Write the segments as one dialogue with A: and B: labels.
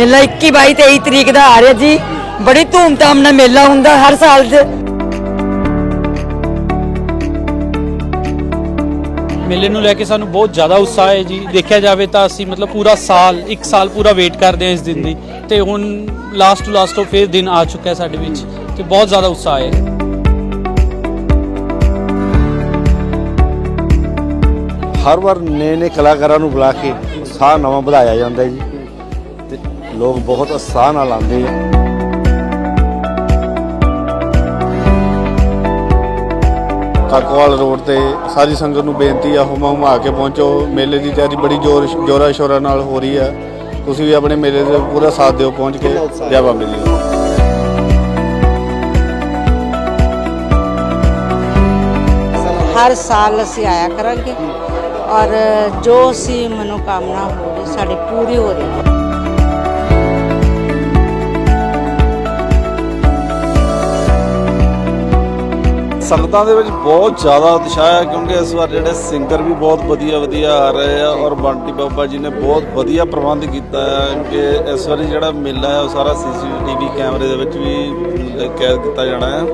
A: ਮੇਲਾ 21 22 23 ਤਰੀਕ ਦਾ ਆ ਰਿਹਾ ਜੀ। ਬੜੀ ਧੂਮਧਾਮ ਨਾਲ ਮੇਲਾ ਹੁੰਦਾ ਹਰ ਸਾਲ ਦੇ।
B: ਮੇਲੇ ਨੂੰ ਲੈ ਕੇ ਸਾਨੂੰ ਬਹੁਤ ਜ਼ਿਆਦਾ ਉਤਸ਼ਾਹ ਹੈ ਜੀ। ਦੇਖਿਆ ਜਾਵੇ ਤਾਂ ਅਸੀਂ ਮਤਲਬ ਪੂਰਾ ਸਾਲ ਇੱਕ ਸਾਲ ਪੂਰਾ ਵੇਟ ਕਰਦੇ ਹਾਂ ਇਸ ਦਿਨ ਦੀ। ਤੇ ਹੁਣ ਲਾਸਟ ਟੂ ਲਾਸਟ ਫੇਰ ਦਿਨ ਆ ਚੁੱਕਾ ਹੈ ਸਾਡੇ ਵਿੱਚ। ਤੇ ਬਹੁਤ ਜ਼ਿਆਦਾ ਉਤਸ਼ਾਹ ਹੈ।
C: ਹਰ ਵਾਰ ਨਵੇਂ ਨਵੇਂ ਕਲਾਕਾਰਾਂ ਨੂੰ ਬੁਲਾ ਕੇ ਉਤਸ਼ਾਹ ਨਵਾਂ ਵਧਾਇਆ ਜਾਂਦਾ ਹੈ ਜੀ। ਤੇ ਲੋਕ ਬਹੁਤ ਉਤਸ਼ਾਹ ਨਾਲ ਆਉਂਦੇ ਆ।
D: ਕਾਕੋਵਾਲ ਰੋਡ ਤੇ ਸਾਰੀ ਸੰਗਤ ਨੂੰ ਬੇਨਤੀ ਆ, ਹੁਮਾ ਹੁਮਾ ਕੇ ਪਹੁੰਚੋ। ਮੇਲੇ ਦੀ ਤਿਆਰੀ ਬੜੀ ਜ਼ੋਰ ਜੋਰਾ ਸ਼ੋਰਾ ਨਾਲ ਹੋ ਰਹੀ ਹੈ ਤੁਸੀਂ ਵੀ ਆਪਣੇ ਮੇਲੇ ਦੇ ਪੂਰਾ ਸਾਥ ਦਿਓ, ਪਹੁੰਚ ਕੇ ਜੈ ਬਾਬੇ ਦੀ।
E: ਹਰ ਸਾਲ ਅਸੀਂ ਆਇਆ ਕਰਾਂਗੇ ਔਰ ਜੋ ਅਸੀਂ ਮਨੋਕਾਮਨਾ ਹੋ ਰਹੀ, ਸਾਡੀ ਪੂਰੀ ਹੋ ਰਹੀ। ਹੈ
F: ਸੰਗਤਾਂ ਦੇ ਵਿੱਚ ਬਹੁਤ ਜ਼ਿਆਦਾ ਉਤਸ਼ਾਹ ਹੈ ਕਿਉਂਕਿ ਇਸ ਵਾਰ ਜਿਹੜੇ ਸਿੰਗਰ ਵੀ ਬਹੁਤ ਵਧੀਆ ਵਧੀਆ ਆ ਰਹੇ ਆ ਔਰ ਬੰਟੀ ਬਾਬਾ ਜੀ ਨੇ ਬਹੁਤ ਵਧੀਆ ਪ੍ਰਬੰਧ ਕੀਤਾ ਹੈ ਕਿ ਇਸ ਵਾਰੀ ਜਿਹੜਾ ਮੇਲਾ ਹੈ ਉਹ ਸਾਰਾ ਸੀਸੀਟੀਵੀ ਕੈਮਰੇ ਦੇ ਵਿੱਚ ਵੀ ਕੈਦ ਕੀਤਾ ਜਾਣਾ ਹੈ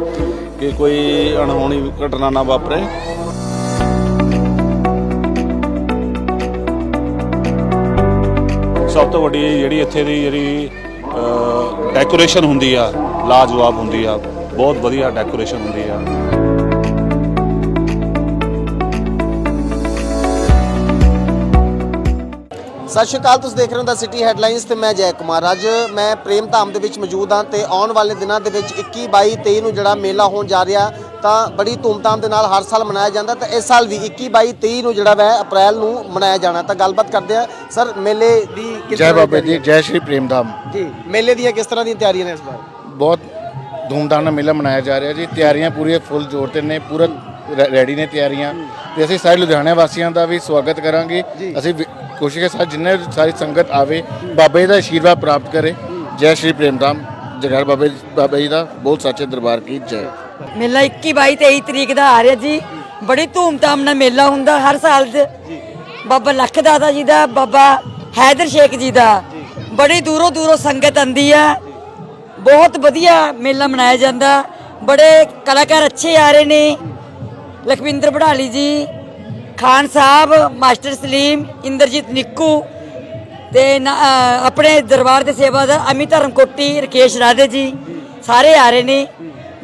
F: ਕਿ ਕੋਈ ਅਣਹੋਣੀ ਘਟਨਾ ਨਾ ਵਾਪਰੇ।
G: ਸਭ ਤੋਂ ਵੱਡੀ ਜਿਹੜੀ ਇੱਥੇ ਦੀ ਜਿਹੜੀ ਡੈਕੋਰੇਸ਼ਨ ਹੁੰਦੀ ਆ, ਲਾਜਵਾਬ ਹੁੰਦੀ ਆ, ਬਹੁਤ ਵਧੀਆ ਡੈਕੋਰੇਸ਼ਨ ਹੁੰਦੀ ਆ।
H: ਸਤਿ ਸ਼੍ਰੀ ਅਕਾਲ ਤੁਸੀਂ ਦੇਖ ਰਹੇ ਹੋ ਦਾ ਸਿਟੀ ਹੈਡਲਾਈਨਸ ਤੇ ਮੈਂ ਜੈ ਕੁਮਾਰ। ਅੱਜ ਮੈਂ ਪ੍ਰੇਮ ਧਾਮ ਦੇ ਵਿੱਚ ਮੌਜੂਦ ਹਾਂ ਤੇ ਆਉਣ ਵਾਲੇ ਦਿਨਾਂ ਦੇ ਵਿੱਚ 21 22 23 ਨੂੰ ਜਿਹੜਾ ਮੇਲਾ ਹੋਣ ਜਾ ਰਿਹਾ ਤਾਂ ਬੜੀ ਧੂਮਧਾਮ ਦੇ ਨਾਲ ਹਰ ਸਾਲ ਮਨਾਇਆ ਜਾਂਦਾ ਤਾਂ ਇਸ ਸਾਲ ਵੀ 21 22 23 ਨੂੰ ਜਿਹੜਾ ਵੈ ਅਪ੍ਰੈਲ ਨੂੰ ਮਨਾਇਆ ਜਾਣਾ। ਤਾਂ ਗੱਲਬਾਤ ਕਰਦੇ ਆ ਸਰ ਮੇਲੇ ਦੀ ਕਿਸ
I: ਜੈ ਬਾਬੇ
H: ਤਿਆਰੀ
I: ਜੈ ਸ਼੍ਰੀ ਪ੍ਰੇਮ ਧਾਮ?
H: ਜੀ ਮੇਲੇ ਦੀਆਂ ਕਿਸ ਤਰ੍ਹਾਂ ਦੀਆਂ ਤਿਆਰੀਆਂ ਨੇ ਇਸ ਵਾਰ?
I: ਬਹੁਤ ਧੂਮਧਾਮ ਨਾਲ ਮੇਲਾ ਮਨਾਇਆ ਜਾ ਰਿਹਾ ਜੀ। ਤਿਆਰੀਆਂ ਪੂਰੀਆਂ ਫੁੱਲ ਜ਼ੋਰ ਤੇ ਨੇ ਪੂਰਾ ਰੈਡੀ ਨੇ ਤਿਆਰੀਆਂ। ਤੇ ਅਸੀਂ ਸਾਰੇ ਲੁਧਿਆਣਾ ਵਾਸੀਆਂ ਦਾ ਵੀ ਸਵਾਗਤ ਕਰਾਂਗੇ। ਅਸੀਂ ਕੋਸ਼ਿਸ਼ ਹੈ ਸਾਰੀ ਜਿੰਨੇ ਸਾਰੀ ਸੰਗਤ ਆਵੇ, ਬਾਬੇ ਦਾ ਆਸ਼ੀਰਵਾਦ ਪ੍ਰਾਪਤ ਕਰੇ। ਜੈ ਸ਼੍ਰੀ ਪ੍ਰੇਮ ਧਾਮ ਜਗੜ ਬਾਬੇ ਬਾਬਾ ਜੀ ਦਾ ਬਹੁਤ ਸੱਚੇ ਦਰਬਾਰ ਕੀ ਜੈ।
A: ਮੇਲਾ 21 22 23 ਤਰੀਕ ਦਾ ਆ ਰਿਹਾ ਜੀ। ਬੜੀ ਧੂਮਧਾਮ ਨਾਲ ਮੇਲਾ ਹੁੰਦਾ ਹਰ ਸਾਲ ਦੇ। ਬਾਬਾ ਲੱਖ ਦਾਦਾ ਜੀ ਦਾ, ਬਾਬਾ ਹੈਦਰ ਸ਼ੇਖ ਜੀ ਦਾ। ਬੜੀ ਦੂਰੋਂ ਦੂਰੋਂ ਸੰਗਤ ਆਂਦੀ ਆ। ਬਹੁਤ ਵਧੀਆ ਮੇਲਾ ਮਨਾਇਆ ਜਾਂਦਾ। ਬੜੇ ਕਲਾਕਾਰ ਅੱਛੇ ਆ ਰਹੇ ਨੇ। ਲਖਵਿੰਦਰ ਬੜਾਲੀ ਜੀ ਖਾਨ ਸਾਹਿਬ, ਮਾਸਟਰ ਸਲੀਮ, ਇੰਦਰਜੀਤ ਨਿੱਕੂ ਤੇ ਆਪਣੇ ਦਰਬਾਰ ਦੇ ਸੇਵਾਦਾਰ ਅਮਿਤ ਧਰਮਕੋਟੀ, ਰਕੇਸ਼ ਰਾਧੇ ਜੀ, ਸਾਰੇ ਆ ਰਹੇ ਨੇ।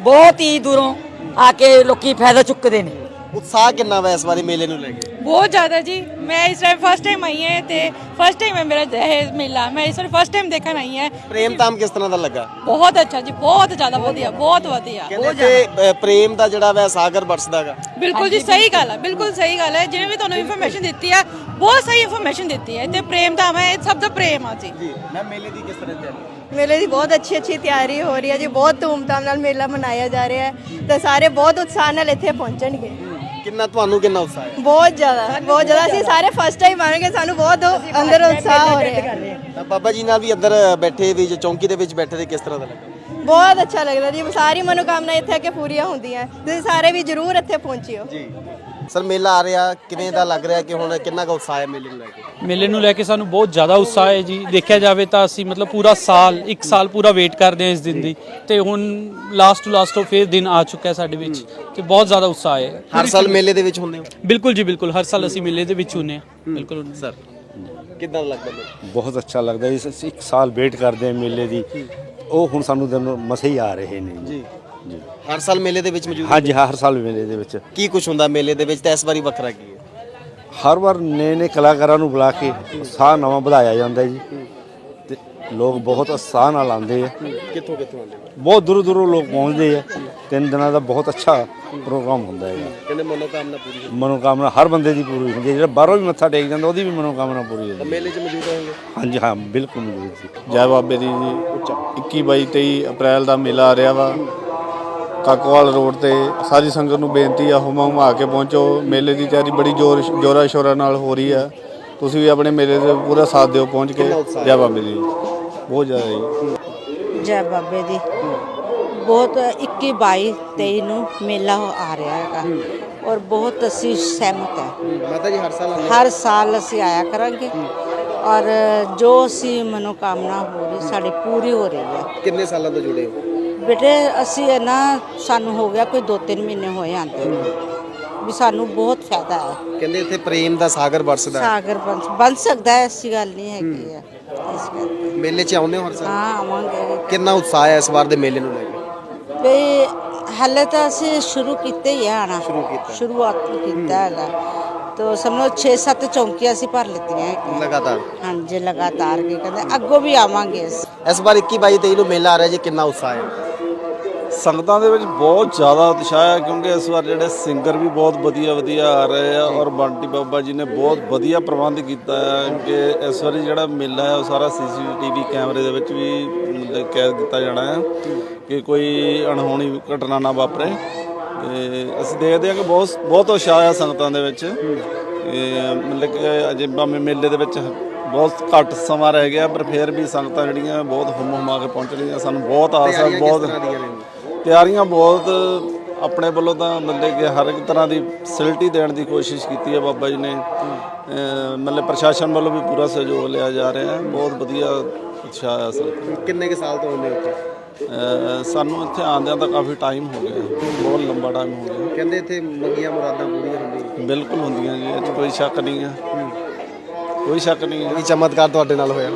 A: ਬਹੁਤ ਹੀ ਦੂਰੋਂ ਆ ਕੇ ਲੋਕੀ ਫਾਇਦਾ ਚੁੱਕਦੇ ਨੇ।
H: ਉਤਸ਼ਾਹ ਕਿੰਨਾ ਵੈ ਇਸ ਵਾਰੀ ਮੇਲੇ ਨੂੰ ਲੈ ਕੇ?
J: ਬਹੁਤ ਜ਼ਿਆਦਾ ਜੀ। ਮੈਂ ਇਸ ਟਾਈਮ ਫਸਟ ਟਾਈਮ ਆਈ ਹਾਂ ਤੇ ਫਸਟ ਟਾਈਮ ਹੈ ਮੇਰਾ ਇਹ ਮੇਲਾ। ਮੈਂ ਇਸ ਵਾਰ ਫਸਟ ਟਾਈਮ ਦੇਖਣ ਆਈ ਹਾਂ।
H: ਪ੍ਰੇਮ ਧਾਮ ਕਿਸ ਤਰ੍ਹਾਂ ਦਾ ਲੱਗਾ?
J: ਬਹੁਤ ਅੱਛਾ ਜੀ ਬਹੁਤ ਜ਼ਿਆਦਾ ਵਧੀਆ ਬਹੁਤ ਵਧੀਆ।
H: ਕਹਿੰਦੇ ਤੇ ਅ, ਪ੍ਰੇਮ ਦਾ ਜਿਹੜਾ ਵੈ ਸਾਗਰ ਬਰਸਦਾਗਾ।
J: ਬਿਲਕੁਲ ਜੀ ਸਹੀ ਗੱਲ ਹੈ ਬਿਲਕੁਲ ਸਹੀ ਗੱਲ ਹੈ ਜਿਵੇਂ ਵੀ ਤੁਹਾਨੂੰ ਇਨਫੋਰਮੇਸ਼ਨ ਦਿੱਤੀ ਹੈ ਬਹੁਤ ਸਹੀ ਇਨਫੋਰਮੇਸ਼ਨ ਦਿੱਤੀ ਹੈ ਤੇ ਪ੍ਰੇਮ ਹੈ ਇਹ ਸਭ ਦਾ ਪ੍ਰੇਮ ਆ ਜੀ।
H: ਜੀ ਮੈਂ ਮੇਲੇ ਦੀ ਕਿਸ ਤਰ੍ਹਾਂ ਤਿਆਰੀ?
K: ਮੇਲੇ ਦੀ ਬਹੁਤ ਅੱਛੀ ਅੱਛੀ ਤਿਆਰੀ ਹੋ ਰਹੀ ਹੈ ਜੀ। ਬਹੁਤ ਧੂਮਧਾਮ ਨਾਲ ਮੇਲਾ ਮਨਾਇਆ ਜਾ ਰਿਹਾ ਹੈ ਤੇ ਸਾਰੇ ਬਹੁਤ ਉਤਸ਼ਾਹ ਨਾਲ ਇੱਥੇ ਪਹੁੰਚਣਗੇ।
H: ਕਿੰਨਾ ਤੁਹਾਨੂੰ ਕਿੰਨਾ ਉਤਸ਼ਾਹ ਹੈ?
K: ਬਹੁਤ ਜ਼ਿਆਦਾ ਬਹੁਤ ਜ਼ਿਆਦਾ। ਅਸੀਂ ਸਾਰੇ ਫਸਟ ਟਾਈਮ ਆਵਾਂਗੇ ਸਾਨੂੰ ਬਹੁਤ ਅੰਦਰ ਉਤਸ਼ਾਹ ਹੋ ਰਿਹਾ ਹੈ।
H: ਤਾਂ ਬਾਬਾ ਜੀ ਨਾਲ ਵੀ ਅੰਦਰ ਬੈਠੇ ਵੀ ਜੋ ਚੌਂਕੀ ਦੇ ਵਿੱਚ ਬੈਠੇ ਤੇ ਕਿਸ ਤਰ੍ਹਾਂ ਦਾ ਲੱਗਾ
K: ਬਹੁਤ ਅੱਛਾ ਲੱਗਦਾ ਜੀ। ਸਾਰੀ ਮਨੋਕਾਮਨਾ ਇੱਥੇ ਆ ਕੇ ਪੂਰੀਆਂ ਹੁੰਦੀਆਂ। ਤੁਸੀਂ ਸਾਰੇ ਵੀ ਜਰੂਰ ਇੱਥੇ ਪਹੁੰਚਿਓ।
H: ਜੀ। ਸਰ ਮੇਲਾ ਆ ਰਿਹਾ ਕਿਵੇਂ ਦਾ ਲੱਗ ਰਿਹਾ ਕਿ ਹੁਣ ਕਿੰਨਾ ਕੁ ਉਤਸ਼ਾਹ ਹੈ ਮੇਲੇ ਨੂੰ ਲੈ ਕੇ?
B: ਮੇਲੇ ਨੂੰ ਲੈ ਕੇ ਸਾਨੂੰ ਬਹੁਤ ਜ਼ਿਆਦਾ ਉਤਸ਼ਾਹ ਹੈ ਜੀ। ਦੇਖਿਆ ਜਾਵੇ ਤਾਂ ਅਸੀਂ ਮਤਲਬ ਪੂਰਾ ਸਾਲ ਇੱਕ ਸਾਲ ਪੂਰਾ ਵੇਟ ਕਰਦੇ ਹਾਂ ਇਸ ਦਿਨ ਦੀ। ਤੇ ਹੁਣ ਲਾਸਟ ਟੂ ਲਾਸਟ ਫੇਰ ਦਿਨ ਆ ਚੁੱਕਾ ਹੈ ਸਾਡੇ ਵਿੱਚ। ਤੇ ਬਹੁਤ ਜ਼ਿਆਦਾ ਉਤਸ਼ਾਹ ਹੈ।
H: ਹਰ ਸਾਲ ਮੇਲੇ ਦੇ ਵਿੱਚ ਹੁੰਦੇ ਹੋ?
B: ਬਿਲਕੁਲ ਜੀ ਬਿਲਕੁਲ। ਹਰ ਸਾਲ ਅਸੀਂ ਮੇਲੇ ਦੇ ਵਿੱਚ ਹੁੰਨੇ ਆ ਬਿਲਕੁਲ।
H: ਸਰ ਕਿੱਦਾਂ ਲੱਗਦਾ ਮੈਨੂੰ
C: ਬਹੁਤ ਅੱਛਾ ਲੱਗਦਾ ਇਸ ਅਸੀਂ ਇੱਕ ਸਾਲ ਵੇਟ ਕਰਦੇ ਹਾਂ ਮੇਲੇ ਦੀ। ਉਹ ਹੁਣ ਸਾਨੂੰ ਦਿਨ ਮਸੇ ਹੀ ਆ ਰਹੇ ਨੇ
H: ਜੀ।
C: ਜੀ।
H: ਹਰ ਸਾਲ ਮੇਲੇ ਦੇ ਵਿੱਚ ਮੌਜੂਦ
C: ਹਾਂਜੀ ਹਰ ਸਾਲ ਮੇਲੇ ਦੇ ਵਿੱਚ।
H: ਕੀ ਕੁਝ ਹੁੰਦਾ ਮੇਲੇ ਦੇ ਵਿੱਚ ਤੇ ਇਸ ਵਾਰੀ ਵੱਖਰਾ ਕੀ ਹੈ?
C: ਹਰ ਵਾਰ ਨਵੇਂ ਨਵੇਂ ਕਲਾਕਾਰਾਂ ਨੂੰ ਬੁਲਾ ਕੇ ਉਤਸ਼ਾਹ ਨਵਾਂ ਵਧਾਇਆ ਜਾਂਦਾ ਹੈ ਜੀ। ਤੇ ਲੋਕ ਬਹੁਤ ਉਤਸ਼ਾਹ ਨਾਲ ਆਉਂਦੇ ਆ।
H: ਕਿੱਥੋਂ ਕਿੱਥੋਂ ਆਉਂਦੇ ਹੋ?
C: ਬਹੁਤ ਦੂਰੋਂ ਦੂਰੋਂ ਲੋਕ ਪਹੁੰਚਦੇ ਆ। ਤਿੰਨ ਦਿਨਾਂ ਦਾ ਬਹੁਤ ਅੱਛਾ ਪ੍ਰੋਗਰਾਮ ਹੁੰਦਾ ਹੈਗਾ
H: ਕਹਿੰਦੇ ਮਨੋਕਾਮਨਾ ਪੂਰੀ ਹੁੰਦੀ
C: ਮਨੋਕਾਮਨਾ ਹਰ ਬੰਦੇ ਦੀ ਪੂਰੀ ਹੁੰਦੀ ਹੈ। ਜਿਹੜਾ ਬਾਹਰੋਂ ਵੀ ਮੱਥਾ ਟੇਕ ਜਾਂਦਾ ਉਹਦੀ ਵੀ ਮਨੋਕਾਮਨਾ ਪੂਰੀ ਹੁੰਦੀ
H: ਹੈ।
C: ਹੈ
H: ਮੇਲੇ 'ਚ ਮੌਜੂਦ ਹੋਣਗੇ
C: ਹਾਂਜੀ ਹਾਂ ਬਿਲਕੁਲ ਮੌਜੂਦ ਸੀ
D: ਜੈ ਬਾਬੇ ਦੀ ਜੀ 21 22 23 ਅਪ੍ਰੈਲ ਦਾ ਮੇਲਾ ਆ ਰਿਹਾ ਵਾ। ਕਾਕੋਵਾਲ ਰੋਡ ਤੇ ਸਾਰੀ ਸੰਗਤ ਨੂੰ ਬੇਨਤੀ ਆ ਹੁਮਾ ਹੁਮਾ ਕੇ ਪਹੁੰਚੋ। ਮੇਲੇ ਦੀ ਤਿਆਰੀ ਬੜੀ ਜ਼ੋਰ ਜੋਰਾ ਸ਼ੋਰਾ ਨਾਲ ਹੋ ਰਹੀ ਹੈ ਤੁਸੀਂ ਵੀ ਆਪਣੇ ਮੇਲੇ ਦੇ ਪੂਰਾ ਸਾਥ ਦਿਓ ਪਹੁੰਚ ਕੇ। ਜੈ ਬਾਬੇ ਦੀ। ਬਹੁਤ ਜ਼ਿਆਦਾ ਜੀ।
E: ਜੈ ਬਾਬੇ ਦੀ। ਬਹੁਤ 21 22 23 ਨੂੰ ਮੇਲਾ ਆ ਰਿਹਾ ਹੈਗਾ। ਔਰ ਬਹੁਤ ਅਸੀਂ ਸਹਿਮਤ ਹੈ।
H: ਮਾਤਾ ਜੀ ਹਰ ਸਾਲ?
E: ਹਰ ਸਾਲ ਅਸੀਂ ਆਇਆ ਕਰਾਂਗੇ। ਔਰ ਜੋ ਅਸੀਂ ਮਨੋਕਾਮਨਾ ਹੋ ਰਹੀ ਸਾਡੀ ਪੂਰੀ ਹੋ ਰਹੀ ਹੈ।
H: ਕਿੰਨੇ ਸਾਲਾਂ ਤੋਂ ਜੁੜੇ ਹੋ?
E: ਬੇਟੇ ਅਸੀਂ ਇਹ ਨਾ ਸਾਨੂੰ ਹੋ ਗਿਆ ਕੋਈ 2-3 ਮਹੀਨੇ ਹੋਏ ਆਂਦੇ ਨੂੰ। ਵੀ ਸਾਨੂੰ ਬਹੁਤ ਫਾਇਦਾ ਹੈ।
H: ਕਹਿੰਦੇ ਇੱਥੇ ਪ੍ਰੇਮ ਦਾ ਸਾਗਰ ਵਰਸਦਾ ਹੈ।
E: ਸਾਗਰ ਬਣ ਬਣ ਸਕਦਾ ਹੈ ਐਸੀ ਗੱਲ ਨਹੀਂ ਹੈਗੀ ਹੈ। ਇਸ ਕਰਕੇ।
H: ਮੇਲੇ 'ਚ ਆਉਂਦੇ ਹੋ ਹਰ ਸਾਲ?
E: ਹਾਂ ਆਵਾਂਗੇ।
H: ਕਿੰਨਾ ਉਤਸ਼ਾਹ ਹੈ ਇਸ ਵਾਰ ਦੇ ਮੇਲੇ ਨੂੰ ਲੈ ਕੇ?
E: ਵੀ ਹਾਲੇ ਤਾਂ ਅਸੀਂ ਸ਼ੁਰੂ ਕੀਤੇ ਹੀ ਆ ਆਣਾ
H: ਸ਼ੁਰੂ ਕੀਤਾ।
E: ਸ਼ੁਰੂਆਤ ਕੀਤਾ ਹੈਗਾ। ਤੋ ਸਮਝੋ 6-7 ਚੌਂਕੀਆਂ ਅਸੀਂ ਭਰ ਲਿੱਤੀਆਂ ਹੈਗੀਆਂ।
H: ਲਗਾਤਾਰ?
E: ਹਾਂਜੀ ਲਗਾਤਾਰ ਕੀ ਕਹਿੰਦੇ ਅੱਗੋਂ ਵੀ ਆਵਾਂਗੇ ਅਸੀਂ।
H: ਇਸ ਵਾਰ 21 22 23 ਨੂੰ ਮੇਲਾ ਆ ਰਿਹਾ ਜੀ ਕਿੰਨਾ ਉਤਸ਼ਾਹ ਹੈ?
F: ਸੰਗਤਾਂ ਦੇ ਵਿੱਚ ਬਹੁਤ ਜ਼ਿਆਦਾ ਉਤਸ਼ਾਹ ਹੈ ਕਿਉਂਕਿ ਇਸ ਵਾਰ ਜਿਹੜੇ ਸਿੰਗਰ ਵੀ ਬਹੁਤ ਵਧੀਆ ਵਧੀਆ ਆ ਰਹੇ ਆ ਔਰ ਬੰਟੀ ਬਾਬਾ ਜੀ ਨੇ ਬਹੁਤ ਵਧੀਆ ਪ੍ਰਬੰਧ ਕੀਤਾ ਹੈ ਕਿ ਇਸ ਵਾਰੀ ਜਿਹੜਾ ਮੇਲਾ ਹੈ ਉਹ ਸਾਰਾ ਸੀਸੀਟੀਵੀ ਕੈਮਰੇ ਦੇ ਵਿੱਚ ਵੀ ਕੈਦ ਕੀਤਾ ਜਾਣਾ ਹੈ ਕਿ ਕੋਈ ਅਣਹੋਣੀ ਘਟਨਾ ਨਾ ਵਾਪਰੇ ਤੇ ਅਸੀਂ ਦੇਖਦੇ ਹਾਂ ਕਿ ਬਹੁਤ ਬਹੁਤ ਉਤਸ਼ਾਹ ਹੈ ਸੰਗਤਾਂ ਦੇ ਵਿੱਚ। ਮਤਲਬ ਕਿ ਅਜੇ ਭਾਵੇਂ ਮੇਲੇ ਦੇ ਵਿੱਚ ਬਹੁਤ ਘੱਟ ਸਮਾਂ ਰਹਿ ਗਿਆ ਪਰ ਫਿਰ ਵੀ ਸੰਗਤਾਂ ਜਿਹੜੀਆਂ ਬਹੁਤ ਹੁਮ ਹੁਮਾ ਕੇ ਪਹੁੰਚ ਰਹੀਆਂ ਸਾਨੂੰ ਬਹੁਤ ਆਸ ਹੈ ਬਹੁਤ ਤਿਆਰੀਆਂ ਬਹੁਤ ਆਪਣੇ ਵੱਲੋਂ ਤਾਂ ਮਤਲਬ ਕਿ ਹਰ ਇੱਕ ਤਰ੍ਹਾਂ ਦੀ ਫੈਸਿਲਿਟੀ ਦੇਣ ਦੀ ਕੋਸ਼ਿਸ਼ ਕੀਤੀ ਹੈ ਬਾਬਾ ਜੀ ਨੇ। ਮਤਲਬ ਪ੍ਰਸ਼ਾਸਨ ਵੱਲੋਂ ਵੀ ਪੂਰਾ ਸਹਿਯੋਗ ਲਿਆ ਜਾ ਰਿਹਾ ਹੈ। ਬਹੁਤ ਵਧੀਆ ਉਤਸ਼ਾਹ ਹੈ ਸਰ
H: ਕਿੰਨੇ ਕੇ ਸਾਲ ਤੋਂ ਆਉਂਦੇ ਹੋ ਇੱਥੇ?
F: ਅਹ ਸਾਨੂੰ ਇੱਥੇ ਆਉਂਦਿਆਂ ਤਾਂ ਕਾਫੀ ਟਾਈਮ ਹੋ ਗਿਆ। ਬਹੁਤ ਲੰਬਾ ਟਾਈਮ ਹੋ ਗਿਆ।
H: ਕਹਿੰਦੇ ਇੱਥੇ ਮੰਗੀਆਂ ਮੁਰਾਦਾਂ ਪੂਰੀਆਂ ਹੁੰਦੀਆਂ।
F: ਬਿਲਕੁਲ ਹੁੰਦੀਆਂ ਜੀ ਇਹ 'ਚ ਕੋਈ ਸ਼ੱਕ ਨਹੀਂ ਹੈ। ਕੋਈ ਸ਼ੱਕ ਨਹੀਂ ਹੈ।
H: ਚਮਤਕਾਰ ਤੁਹਾਡੇ ਨਾਲ ਹੋਇਆ?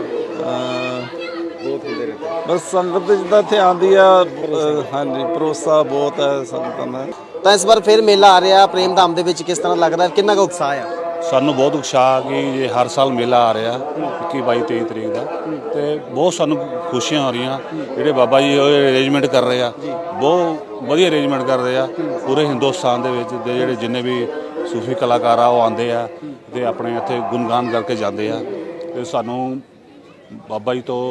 H: ਬਹੁਤ ਹੁੰਦੇ ਰਹਿੰਦੇ
F: ਬਸ ਸੰਗਤ ਜਿੱਦਾਂ ਇੱਥੇ ਆਉਂਦੀ ਆ ਹਾਂਜੀ ਭਰੋਸਾ ਬਹੁਤ ਹੈ ਸੰਗਤਾਂ ਦਾ
H: ਤਾਂ ਇਸ ਵਾਰ ਫਿਰ ਮੇਲਾ ਆ ਰਿਹਾ ਪ੍ਰੇਮ ਧਾਮ ਦੇ ਵਿੱਚ ਕਿਸ ਤਰ੍ਹਾਂ ਲੱਗਦਾ ਹੈ? ਕਿੰਨਾ ਕੁ ਉਤਸ਼ਾਹ ਹੈ
G: ਸਾਨੂੰ ਬਹੁਤ ਉਤਸ਼ਾਹ ਕਿ ਇਹ ਹਰ ਸਾਲ ਮੇਲਾ ਆ ਰਿਹਾ 21 22 23 ਤਰੀਕ ਦਾ ਤੇ ਬਹੁਤ ਸਾਨੂੰ ਖੁਸ਼ੀਆਂ ਹੋ ਰਹੀਆਂ। ਜਿਹੜੇ ਬਾਬਾ ਜੀ ਉਹ ਅਰੇਂਜਮੈਂਟ ਕਰ ਰਹੇ ਆ ਬਹੁਤ ਵਧੀਆ ਅਰੇਂਜਮੈਂਟ ਕਰ ਰਹੇ ਆ ਪੂਰੇ ਹਿੰਦੁਸਤਾਨ ਦੇ ਵਿੱਚ ਦੇ ਜਿਹੜੇ ਜਿੰਨੇ ਵੀ ਸੂਫੀ ਕਲਾਕਾਰ ਆ ਉਹ ਆਉਂਦੇ ਆ ਤੇ ਆਪਣੇ ਇੱਥੇ ਗੁਣਗਾਨ ਕਰਕੇ ਜਾਂਦੇ ਆ। ਤੇ ਸਾਨੂੰ ਬਾਬਾ ਜੀ ਤੋਂ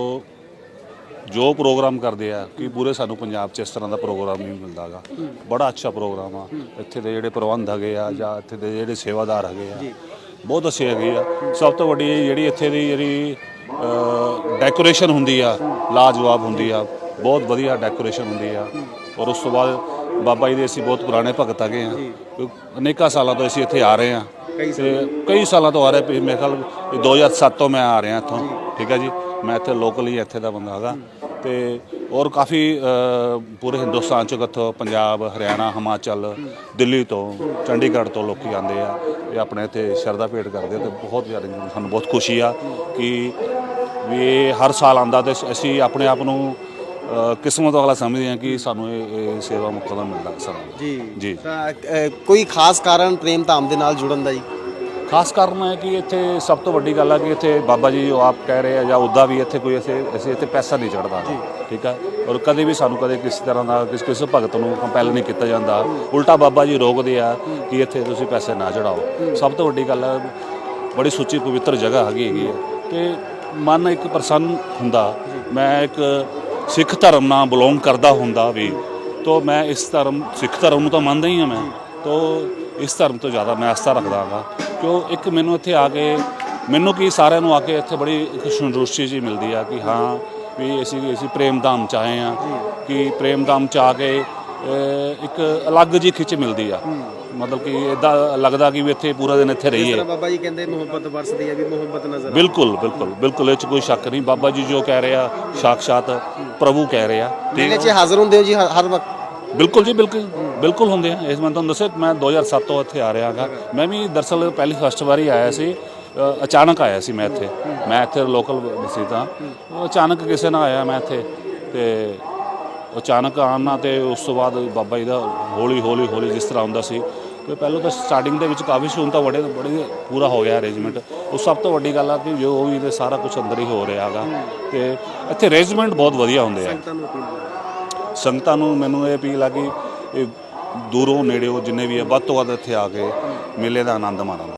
G: ਜੋ ਪ੍ਰੋਗਰਾਮ ਕਰਦੇ ਆ, ਕਿ ਪੂਰੇ ਸਾਨੂੰ ਪੰਜਾਬ 'ਚ ਇਸ ਤਰ੍ਹਾਂ ਦਾ ਪ੍ਰੋਗਰਾਮ ਨਹੀਂ ਮਿਲਦਾਗਾ। ਬੜਾ ਅੱਛਾ ਪ੍ਰੋਗਰਾਮ ਆ। ਇੱਥੇ ਦੇ ਜਿਹੜੇ ਪ੍ਰਬੰਧ ਹੈਗੇ ਆ ਜਾਂ ਇੱਥੇ ਦੇ ਜਿਹੜੇ ਸੇਵਾਦਾਰ ਹੈਗੇ ਆ, ਬਹੁਤ ਅੱਛੇ ਹੈਗੇ ਆ। ਸਭ ਤੋਂ ਵੱਡੀ ਜਿਹੜੀ ਇੱਥੇ ਦੀ ਜਿਹੜੀ ਡੈਕੋਰੇਸ਼ਨ ਹੁੰਦੀ ਆ, ਲਾਜਵਾਬ ਹੁੰਦੀ ਆ, ਬਹੁਤ ਵਧੀਆ ਡੈਕੋਰੇਸ਼ਨ ਹੁੰਦੀ ਆ। ਔਰ ਉਸ ਤੋਂ ਬਾਅਦ ਬਾਬਾ ਜੀ ਦੇ ਅਸੀਂ ਬਹੁਤ ਪੁਰਾਣੇ ਭਗਤ ਹੈਗੇ ਆ। ਅਨੇਕਾਂ ਸਾਲਾਂ ਤੋਂ ਅਸੀਂ ਇੱਥੇ ਆ ਰਹੇ ਆ। ਤੇ ਕਈ ਸਾਲਾਂ ਤੋਂ ਆ ਰਹੇ ਵੀ ਮੇਰੇ ਖਿਆਲ ਇਹ 2007 ਤੋਂ ਮੈਂ ਆ ਰਿਹਾ ਇੱਥੋਂ। ਠੀਕ ਹੈ ਜੀ? ਮੈਂ ਇੱਥੇ ਲੋਕਲ ਹੀ ਇੱਥੇ ਦਾ ਬੰਦਾ ਹੈਗਾ ਤੇ ਔਰ ਕਾਫੀ ਪੂਰੇ ਹਿੰਦੁਸਤਾਨ ਚੋਂ ਇੱਥੋਂ ਪੰਜਾਬ ਹਰਿਆਣਾ ਹਿਮਾਚਲ ਦਿੱਲੀ ਤੋਂ ਚੰਡੀਗੜ੍ਹ ਤੋਂ ਲੋਕੀ ਆਉਂਦੇ ਆ ਇਹ ਆਪਣੇ ਇੱਥੇ ਸ਼ਰਧਾ ਭੇਟ ਕਰਦੇ ਤੇ ਬਹੁਤ ਜ਼ਿਆਦਾ ਸਾਨੂੰ ਬਹੁਤ ਖੁਸ਼ੀ ਆ ਕਿ ਵੀ ਹਰ ਸਾਲ ਆਉਂਦਾ ਤੇ ਅਸੀਂ ਆਪਣੇ ਆਪ ਨੂੰ ਕਿਸਮਤ ਵਾਲਾ ਸਮਝਦੇ ਹਾਂ ਕਿ ਸਾਨੂੰ ਇਹ ਸੇਵਾ ਮੁਕਤ ਦਾ ਮਿਲਦਾ ਸਾਨੂੰ
H: ਜੀ।
G: ਜੀ।
H: ਕੋਈ ਖਾਸ ਕਾਰਨ ਪ੍ਰੇਮ ਧਾਮ ਦੇ ਨਾਲ ਜੁੜਨ ਦਾ ਜੀ?
G: ਖਾਸ ਕਾਰਨ ਹੈ ਕਿ ਇੱਥੇ ਸਭ ਤੋਂ ਵੱਡੀ ਗੱਲ ਹੈ ਕਿ ਇੱਥੇ ਬਾਬਾ ਜੀ ਜੋ ਆਪ ਕਹਿ ਰਹੇ ਆ ਜਾਂ ਉੱਦਾਂ ਵੀ ਇੱਥੇ ਕੋਈ ਅਸੀਂ ਅਸੀਂ ਇੱਥੇ ਪੈਸਾ ਨਹੀਂ ਚੜਦਾ ਠੀਕ ਹੈ ਔਰ ਕਦੇ ਵੀ ਸਾਨੂੰ ਕਦੇ ਕਿਸੇ ਤਰ੍ਹਾਂ ਦਾ ਕਿਸ ਕਿਸੇ ਭਗਤ ਨੂੰ ਕੰਪੈਲ ਨਹੀਂ ਕੀਤਾ ਜਾਂਦਾ। ਉਲਟਾ ਬਾਬਾ ਜੀ ਰੋਕਦੇ ਆ ਕਿ ਇੱਥੇ ਤੁਸੀਂ ਪੈਸੇ ਨਾ ਚੜਾਓ ਸਭ ਤੋਂ ਵੱਡੀ ਗੱਲ ਹੈ ਬੜੀ ਸੁੱਚੀ ਪਵਿੱਤਰ ਜਗ੍ਹਾ ਹੈਗੀ ਹੈਗੀ ਹੈ ਤੇ ਮਨ ਇੱਕ ਪ੍ਰਸੰਨ ਹੁੰਦਾ। ਮੈਂ ਇੱਕ ਸਿੱਖ ਧਰਮ ਨਾਲ ਬਿਲੋਂਗ ਕਰਦਾ ਹੁੰਦਾ ਵੀ ਤੋ ਮੈਂ ਇਸ ਧਰਮ ਸਿੱਖ ਧਰਮ ਨੂੰ ਤਾਂ ਮੰਨਦਾ ਹੀ ਹਾਂ ਮੈਂ। ਤੋ ਇਸ ਧਰਮ ਤੋਂ ਜ਼ਿਆਦਾ ਮੈਂ ਆਸਥਾ ਰੱਖਦਾ ਹਾਂ ਕਿਉਂ ਇੱਕ ਮੈਨੂੰ ਇੱਥੇ ਆ ਕੇ ਮੈਨੂੰ ਕੀ ਸਾਰਿਆਂ ਨੂੰ ਆ ਕੇ ਇੱਥੇ ਬੜੀ ਇੱਕ ਸੰਤੁਸ਼ਟੀ ਜੀ ਮਿਲਦੀ ਆ ਕਿ ਹਾਂ ਵੀ ਅਸੀਂ ਅਸੀਂ ਪ੍ਰੇਮ ਧਾਮ ਚ ਆਏ ਆ ਕਿ ਪ੍ਰੇਮ ਧਾਮ ਚ ਆ ਕੇ ਇੱਕ ਅਲੱਗ ਜੀ ਖਿੱਚ ਮਿਲਦੀ ਆ। ਮਤਲਬ ਕਿ ਇਦਾਂ ਲੱਗਦਾ ਕਿ ਵੀ ਇੱਥੇ ਪੂਰਾ ਦਿਨ ਇੱਥੇ ਰਹੀਏ।
H: ਬਾਬਾ ਜੀ ਕਹਿੰਦੇ ਮੁਹੱਬਤ ਵਰਸਦੀ ਹੈ ਵੀ ਮੁਹੱਬਤ ਨਜ਼ਰ
G: ਬਿਲਕੁਲ ਬਿਲਕੁਲ ਬਿਲਕੁਲ ਇਹ ਚ ਕੋਈ ਸ਼ੱਕ ਨਹੀਂ। ਬਾਬਾ ਜੀ ਜੋ ਕਹਿ ਰਹੇ ਸਾਖਸ਼ਾਤ ਪ੍ਰਭੂ ਕਹਿ ਰਹੇ
H: ਮੇਲੇ 'ਚ ਹਾਜ਼ਰ ਹੁੰਦੇ ਹੋ ਜੀ ਹਰ ਵਕਤ?
G: ਬਿਲਕੁਲ ਜੀ, ਬਿਲਕੁਲ ਬਿਲਕੁਲ ਹੁੰਦੇ ਆ। ਇਸ ਮੈਂ ਤੁਹਾਨੂੰ ਦੱਸਿਆ, ਮੈਂ 2007 ਤੋਂ ਇੱਥੇ ਆ ਰਿਹਾ ਹਾਂ ਮੈਂ ਵੀ ਦਰਸਲ ਪਹਿਲੀ ਫਸਟ ਵਾਰੀ ਆਇਆ ਸੀ। ਅਚਾਨਕ ਆਇਆ ਸੀ ਮੈਂ ਇੱਥੇ। ਮੈਂ ਇੱਥੇ ਲੋਕਲ ਸੀ ਤਾਂ। ਅਚਾਨਕ ਕਿਸੇ ਨਾਲ ਆਇਆ ਮੈਂ ਇੱਥੇ ਤੇ ਅਚਾਨਕ ਆਉਣਾ ਤੇ ਉਸ ਤੋਂ ਬਾਅਦ ਬਾਬਾ ਜੀ ਦਾ ਹੌਲੀ ਹੌਲੀ ਹੌਲੀ ਜਿਸ ਤਰ੍ਹਾਂ ਹੁੰਦਾ ਸੀ। ਤੇ ਪਹਿਲਾਂ ਤਾਂ ਸਟਾਰਟਿੰਗ ਦੇ ਵਿੱਚ ਕਾਫੀ ਸੀ ਤਾਂ ਬੜੇ ਬੜੇ ਪੂਰਾ ਹੋ ਗਿਆ ਅਰੇਂਜਮੈਂਟ ਉਹ ਸਭ ਤੋਂ ਵੱਡੀ ਗੱਲ ਆ ਕਿ ਜੋ ਵੀ ਤੇ ਸਾਰਾ ਕੁਝ ਅੰਦਰ ਹੀ ਹੋ ਰਿਹਾ ਹੈਗਾ। ਤੇ ਇੱਥੇ ਅਰੇਂਜਮੈਂਟ ਬਹੁਤ ਵਧੀਆ ਹੁੰਦੇ ਆ। ਸੰਗਤਾਂ ਨੂੰ ਮੈਨੂੰ ਇਹ ਅਪੀਲ ਆ ਕਿ ਇਹ ਦੂਰੋਂ ਨੇੜਿਓਂ ਜਿੰਨੇ ਵੀ ਆ, ਵੱਧ ਤੋਂ ਵੱਧ ਇੱਥੇ ਆ ਕੇ ਮੇਲੇ ਦਾ ਆਨੰਦ ਮਾਣਨ।